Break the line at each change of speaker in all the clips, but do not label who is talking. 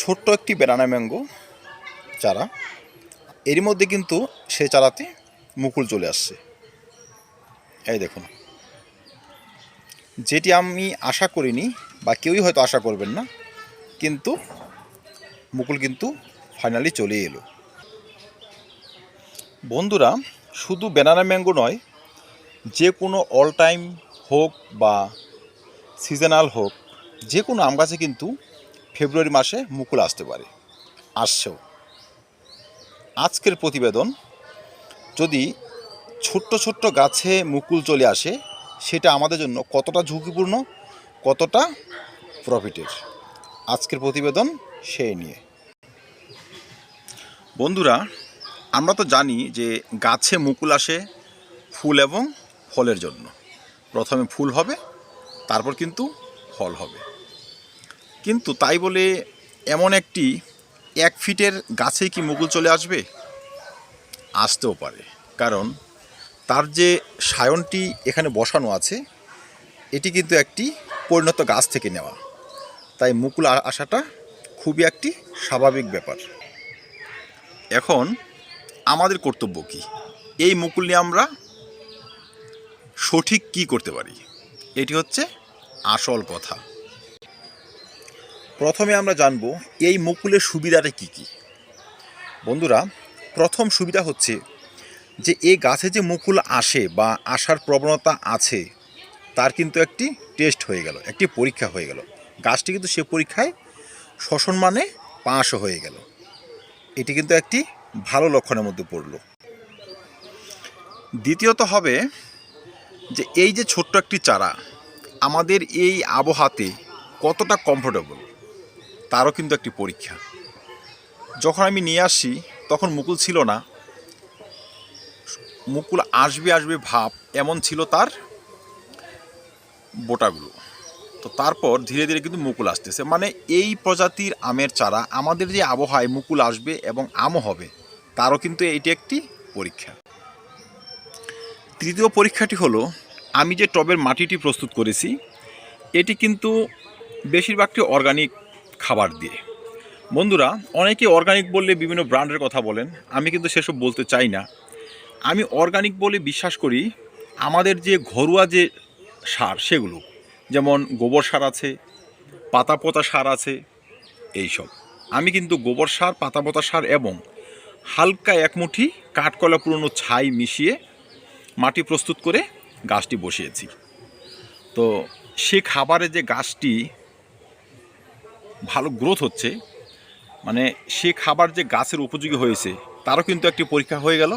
ছোট্ট একটি banana mango চারা। এরই মধ্যে কিন্তু সে চারাতে মুকুল চলে আসছে। এই দেখুন। যেটি আমি আশা করিনি বা কেউই হয়তো আশা করবেন না, কিন্তু মুকুল কিন্তু ফাইনালি চলে এলো। বন্ধুরা, শুধু বেনানা ম্যাঙ্গো নয়, যে কোনো অল টাইম হোক বা সিজনাল হোক, যে কোনো আম গাছে কিন্তু ফেব্রুয়ারি মাসে মুকুল আসতে পারে, আসছেও। আজকের প্রতিবেদন, যদি ছোট্ট ছোট্ট গাছে মুকুল চলে আসে, সেটা আমাদের জন্য কতটা ঝুঁকিপূর্ণ, কতটা প্রফিটের? আজকের প্রতিবেদন সেই নিয়ে। বন্ধুরা, আমরা তো জানি যে গাছে মুকুল আসে ফুল এবং ফলের জন্য। প্রথমে ফুল হবে, তারপর কিন্তু ফল হবে। কিন্তু তাই বলে এমন একটি এক ফিটের গাছে কি মুকুল চলে আসবে? আসতেও পারে। কারণ তার যে সায়নটি এখানে বসানো আছে, এটি কিন্তু একটি পরিণত গাছ থেকে নেওয়া। তাই মুকুল আসাটা খুবই একটি স্বাভাবিক ব্যাপার। এখন আমাদের কর্তব্য কি? এই মুকুল নিয়ে আমরা সঠিক কি করতে পারি? এটি হচ্ছে আসল কথা। প্রথমে আমরা জানব এই মুকুলের সুবিধাটা কি কি। বন্ধুরা, প্রথম সুবিধা হচ্ছে যে এই গাছে যে মুকুল আসে বা আসার প্রবণতা আছে, তার কিন্তু একটি টেস্ট হয়ে গেল, একটি পরীক্ষা হয়ে গেল। গাছটি কিন্তু সে পরীক্ষায় শ্বসন মানে পাশও হয়ে গেল। এটি কিন্তু একটি ভালো লক্ষণের মধ্যে পড়ল। দ্বিতীয়ত হবে যে এই যে ছোট্ট একটি চারা, আমাদের এই আবহাওয়াতে কতটা কমফোর্টেবল তারও কিন্তু একটি পরীক্ষা। যখন আমি নিয়ে আসি, তখন মুকুল ছিল না। মুকুল আসবে আসবে ভাব এমন ছিল তার বোটাগুলো। তো তারপর ধীরে ধীরে কিন্তু মুকুল আসতেছে। মানে এই প্রজাতির আমের চারা, আমাদের যে আবহাওয়ায় মুকুল আসবে এবং আমও হবে, তারও কিন্তু এটি একটি পরীক্ষা। তৃতীয় পরীক্ষাটি হলো, আমি যে টবের মাটিটি প্রস্তুত করেছি, এটি কিন্তু বেশিরভাগটি অর্গানিক খাবার দিয়ে। বন্ধুরা, অনেকে অর্গানিক বললে বিভিন্ন ব্র্যান্ডের কথা বলেন, আমি কিন্তু সেসব বলতে চাই না। আমি অর্গানিক বলে বিশ্বাস করি, আমাদের যে ঘরোয়া যে সার সেগুলো, যেমন গোবর সার আছে, পাতা পোতা সার আছে, এইসব। আমি কিন্তু গোবর সার, পাতা পোতা সার এবং হালকা এক মুঠি কাঠকলা পুরনো ছাই মিশিয়ে মাটি প্রস্তুত করে গাছটি বসিয়েছি। তো সে খাবারে যে গাছটি ভালো গ্রোথ হচ্ছে। মানে সে খাবার যে গাছের উপযোগী হয়েছে, তারও কিন্তু একটি পরীক্ষা হয়ে গেল,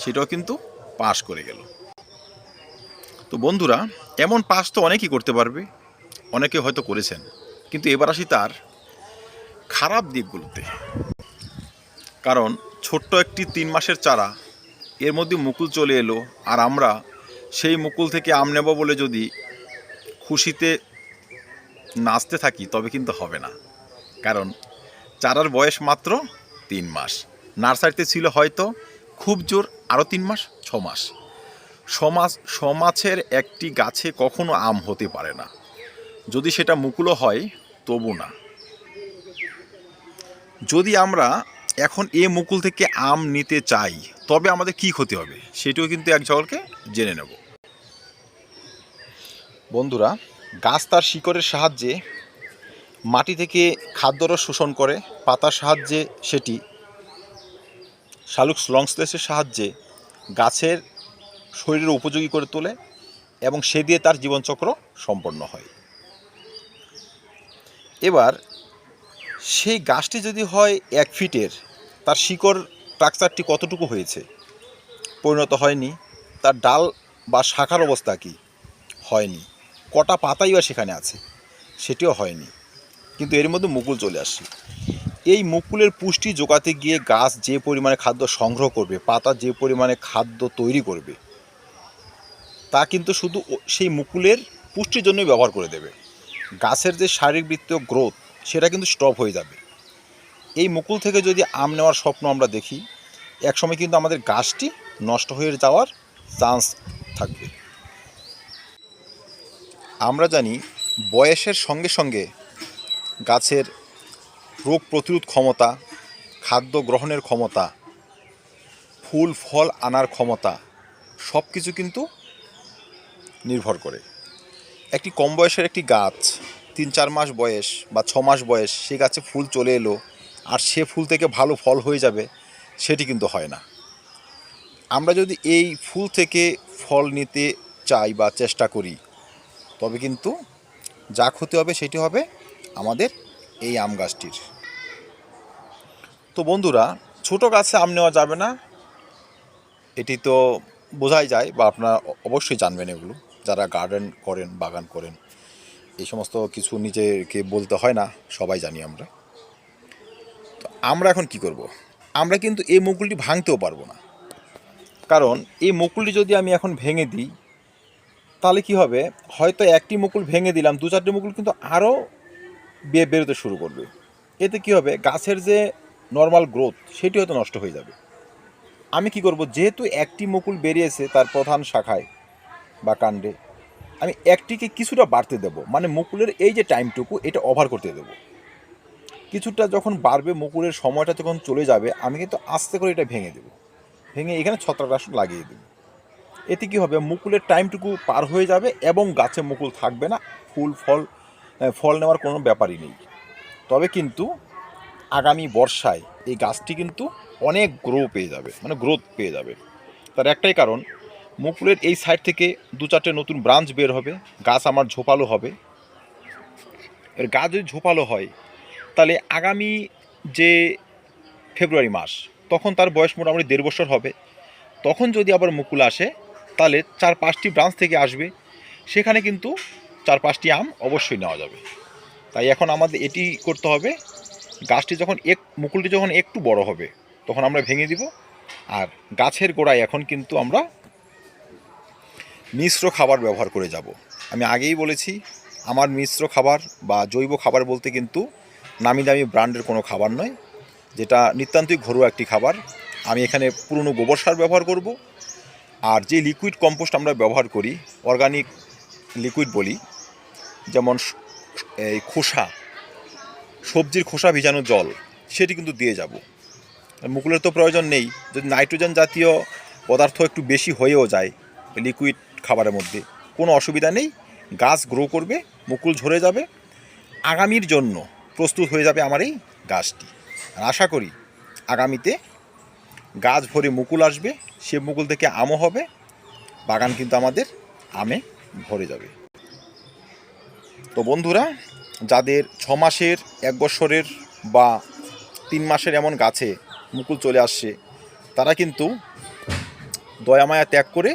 সেটাও কিন্তু পাশ করে গেল। তো বন্ধুরা, এমন পাস তো অনেকেই করতে পারবে, অনেকে হয়তো করেছেন, কিন্তু এবার আসি তার খারাপ দিকগুলোতে। কারণ ছোট্ট একটি তিন মাসের চারা, এর মধ্যে মুকুল চলে এলো, আর আমরা সেই মুকুল থেকে আম নেব বলে যদি খুশিতে নাচতে থাকি, তবে কিন্তু হবে না। কারণ চারার বয়স মাত্র তিন মাস। নার্সারিতে ছিল হয়তো খুব জোর আরও তিন মাস, ছ মাস। সমাজ সমাজের একটি গাছে কখনো আম হতে পারে না। যদি সেটা মুকুলও হয়, তবু না। যদি আমরা এখন এ মুকুল থেকে আম নিতে চাই, তবে আমাদের কি ক্ষতি হবে? সেটিও কিন্তু এক জলকে জেনে নেব। বন্ধুরা গাছ তার শিকড়ের সাহায্যে মাটি থেকে খাদ্যরস শোষণ করে, পাতার সাহায্যে সেটি শালুক লংসলেসের সাহায্যে গাছের শরীরের উপযোগী করে তোলে এবং সে দিয়ে তার জীবনচক্র সম্পন্ন হয়। এবার সেই গাছটি যদি হয় এক ফিটের, তার শিকড় স্ট্রাকচারটি কতটুকু হয়েছে? পরিণত হয়নি। তার ডাল বা শাখার অবস্থা কি? হয়নি। কটা পাতাই বা সেখানে আছে, সেটিও হয়নি। কিন্তু এর মধ্যে মুকুল চলে আসছে। এই মুকুলের পুষ্টি জোগাতে গিয়ে গাছ যে পরিমাণে খাদ্য সংগ্রহ করবে, পাতা যে পরিমাণে খাদ্য তৈরি করবে, তা কিন্তু শুধু সেই মুকুলের পুষ্টির জন্যই ব্যবহার করে দেবে। গাছের যে শারীরবৃত্তীয় গ্রোথ, সেটা কিন্তু স্টপ হয়ে যাবে। এই মুকুল থেকে যদি আম নেওয়ার স্বপ্ন আমরা দেখি, একসময় কিন্তু আমাদের গাছটি নষ্ট হয়ে যাওয়ার চান্স থাকবে। আমরা জানি বয়সের সঙ্গে সঙ্গে গাছের রোগ প্রতিরোধ ক্ষমতা, খাদ্য গ্রহণের ক্ষমতা, ফুল, ফল আনার ক্ষমতা সব কিছু কিন্তু নির্ভর করে। একটি কম বয়সের একটি গাছ, তিন, চার মাস বয়স বা ছ মাস বয়স, সে গাছে ফুল চলে এলো আর সে ফুল থেকে ভালো ফল হয়ে যাবে, সেটি কিন্তু হয় না। আমরা যদি এই ফুল থেকে ফল নিতে চাই বা চেষ্টা করি তবে কিন্তু যা ক্ষতি হবে সেটি হবে আমাদের এই আম গাছটির। তো বন্ধুরা, ছোট গাছে আম নেওয়া যাবে না। এটি তো বোঝাই যায় বা আপনারা অবশ্যই জানবেন এগুলো। যারা গার্ডেন করেন, বাগান করেন, এই সমস্ত কিছু নিজেকে বলতে হয় না, সবাই জানি আমরা। তো আমরা এখন কি করব? আমরা কিন্তু এই মুকুলটি ভাঙতেও পারব না। কারণ এই মুকুলটি যদি আমি এখন ভেঙে দিই তাহলে কি হবে? হয়তো একটি মুকুল ভেঙে দিলাম, দু চারটি মুকুল কিন্তু আরও বিয়ে বেরোতে শুরু করবে। এতে কি হবে? গাছের যে নর্মাল গ্রোথ সেটি হয়তো নষ্ট হয়ে যাবে। আমি কি করব? যেহেতু একটি মুকুল বেরিয়েছে তার প্রধান শাখায় বা কাণ্ডে, আমি একটিকে কিছুটা বাড়তে দেব। মানে মুকুলের এই যে টাইমটুকু এটা ওভার করতে দেব। কিছুটা যখন বাড়বে মুকুলের সময়টা যখন চলে যাবে, আমি কিন্তু আস্তে করে এটা ভেঙে দেব। ভেঙে এখানে ছত্রাকনাশক লাগিয়ে দেব। এতে কি হবে? মুকুলের টাইমটুকু পার হয়ে যাবে এবং গাছে মুকুল থাকবে না। ফুল, ফল ফল নেওয়ার কোনো ব্যাপারই নেই। তবে কিন্তু আগামী বর্ষায় এই গাছটি কিন্তু অনেক গ্রো পেয়ে যাবে মানে গ্রোথ পেয়ে যাবে। তার একটাই কারণ, মুকুলের এই সাইড থেকে দু চারটে নতুন ব্রাঞ্চ বের হবে, গাছ আমার ঝোপালো হবে। এর গাছ যদি ঝোপালো হয়, তাহলে আগামী যে ফেব্রুয়ারি মাস, তখন তার বয়স মোটামুটি দেড় বছর হবে। তখন যদি আবার মুকুল আসে তাহলে চার পাঁচটি ব্রাঞ্চ থেকে আসবে। সেখানে কিন্তু চার পাঁচটি আম অবশ্যই নেওয়া যাবে। তাই এখন আমাদের এটি করতে হবে। গাছটি যখন এক, মুকুলটি যখন একটু বড় হবে, তখন আমরা ভেঙে দিব। আর গাছের গোড়ায় এখন কিন্তু আমরা মিশ্র খাবার ব্যবহার করে যাব। আমি আগেই বলেছি, আমার মিশ্র খাবার বা জৈব খাবার বলতে কিন্তু নামি দামি ব্র্যান্ডের কোনো খাবার নয়। যেটা নিতান্তই ঘরোয়া একটি খাবার। আমি এখানে পুরনো গোবর সার ব্যবহার করব। আর যে লিকুইড কম্পোস্ট আমরা ব্যবহার করি অর্গানিক লিকুইড বলি, যেমন এই খোসা, সবজির খোসা ভিজানো জল, সেটি কিন্তু দিয়ে যাব। মুকুলের তো প্রয়োজন নেই। যদি নাইট্রোজেন জাতীয় পদার্থ একটু বেশি হয়েও যায় লিকুইড খাবারের মধ্যে, কোনো অসুবিধা নেই। গাছ গ্রো করবে, মুকুল ঝরে যাবে। আগামীর জন্য প্রস্তুত হয়ে যাবে আমার এই গাছটি। আর আশা করি আগামীতে গাছ ভরে মুকুল আসবে, সে মুকুল থেকে আমও হবে, বাগান কিন্তু আমাদের আমে ভরে যাবে। তো বন্ধুরা, যাদের ছ মাসের, এক বছরের বা তিন মাসের এমন গাছে মুকুল চলে আসছে, তারা কিন্তু দয়ামায়া ত্যাগ করে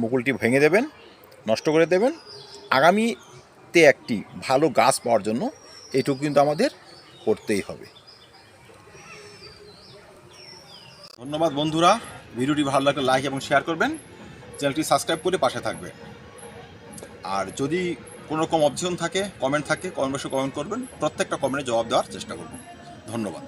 মুকুলটি ভেঙে দেবেন, নষ্ট করে দেবেন। আগামীতে একটি ভালো গাছ পাওয়ার জন্য এটুকু কিন্তু আমাদের করতেই হবে। ধন্যবাদ বন্ধুরা। ভিডিওটি ভালো লাগলে লাইক এবং শেয়ার করবেন। চ্যানেলটি সাবস্ক্রাইব করে পাশে থাকবে। আর যদি কোনো রকম অপশন থাকে কমেন্ট থাকে কমেন্ট বসে কমেন্ট করবেন। প্রত্যেকটা কমেন্টে জবাব দেওয়ার চেষ্টা করব। ধন্যবাদ।